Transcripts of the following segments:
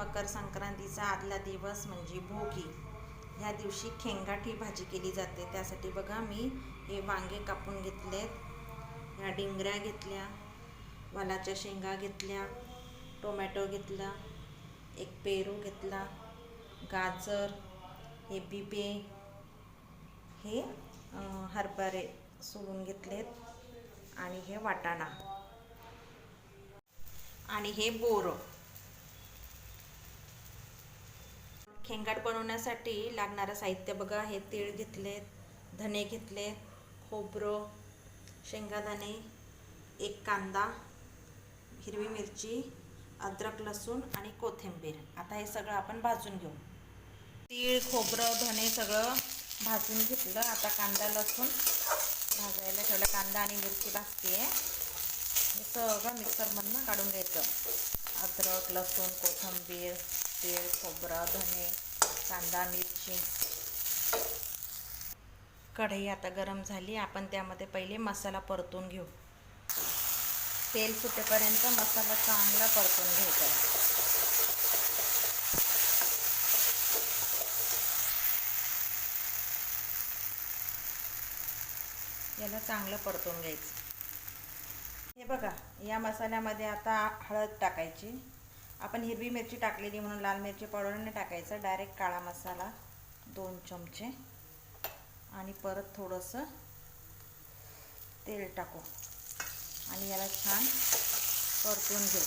मकर संक्रांतीचा आदला दिवस म्हणजे भोगी. ह्या दिवशी खेंगाठी भाजी केली जाते. त्यासाठी बघा मी हे वांगे कापून घेतलेत. ह्या डिंगऱ्या घेतल्या वालाच्या शेंगा घेतल्या टोमॅटो घेतला एक पेरू घेतला गाजर हे बिबे हे हरभरे सोलून घेतलेत आणि हे वाटाणा. आणि हे बोरं. ठेंगाट बनवण्यासाठी लागणारं साहित्य बघा. हे तीळ घेतलेत धने घेतले खोबरं शेंगादाणे एक कांदा हिरवी मिरची अद्रक लसूण आणि कोथिंबीर. आता हे सगळं आपण भाजून घेऊ. तीळ खोबरं धने सगळं भाजून घेतलं. आता कांदा लसूण भाजायला ठेवलं. कांदा आणि मिरची भाजते. हे सगळं मिक्सरमधनं काढून घ्यायचं. अद्रक लसूण कोथिंबीर तीळ खोबरं धने कांदा मिरची. कढई आता गरम झाली. आपण त्यामध्ये पहिले मसाला परतून घेऊ. तेल सुटेपर्यंत मसाला चांगला परतून घ्यायचा. याला चांगलं परतून घ्यायचं. हे बघा या मसाल्यामध्ये आता हळद टाकायची. आपण हिरवी मिरची टाकलेली म्हणून लाल मिरची पावडर नाही टाकायचं. डायरेक्ट काळा मसाला दोन चमचे. आणि परत थोडंसं तेल टाकू. आणि याला छान परतून घेऊ.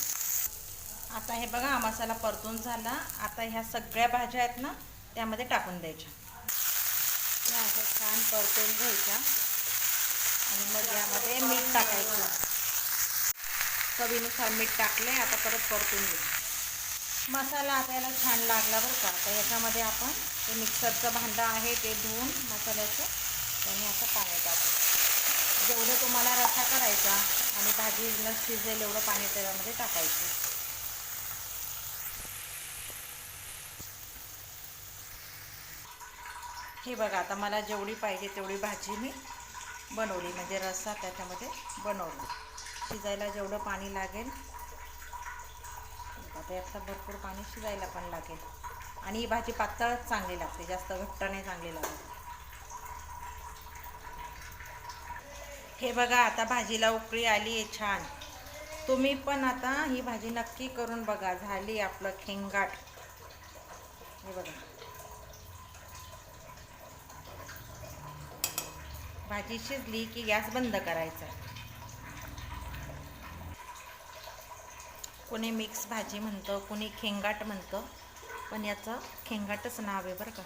आता हे बघा हा मसाला परतून झाला. आता ह्या सगळ्या भाज्या आहेत ना त्यामध्ये टाकून द्यायच्या. या अशा छान परतून घ्यायच्या. आणि मग यामध्ये मीठ टाकायचं. चवीनुसार मीठ टाकले आता परत परतून घेऊ. मसाला आता याला छान लागला बरं का. तर याच्यामध्ये आपण ते मिक्सरचं भांडं आहे ते धुवून मसाल्याचं त्याने असं पाणी टाकू. जेवढं तुम्हाला रसा करायचा आणि भाजी न शिजेल एवढं पाणी त्याच्यामध्ये टाकायचं. हे बघा आता मला जेवढी पाहिजे तेवढी भाजी मी बनवली. म्हणजे रस्सा त्याच्यामध्ये बनवला. शिजायला जेवढं पाणी लागेल आता यातलं भरपूर पाणी शिजायला पण लागेल. आणि ही भाजी पातळच चांगली लागते जास्त घट्ट नाही चांगली लागते. हे बघा आता भाजीला उकळी आली आहे छान. तुम्ही पण आता ही भाजी नक्की करून बघा झाली आपलं खेंगाट. हे बघा. भाजी शिजली की गॅस बंद करायचा. कोणी मिक्स भाजी म्हणतं कोणी खेंगाट म्हणतं पण याचं खेंगाटच नाव आहे बरं का.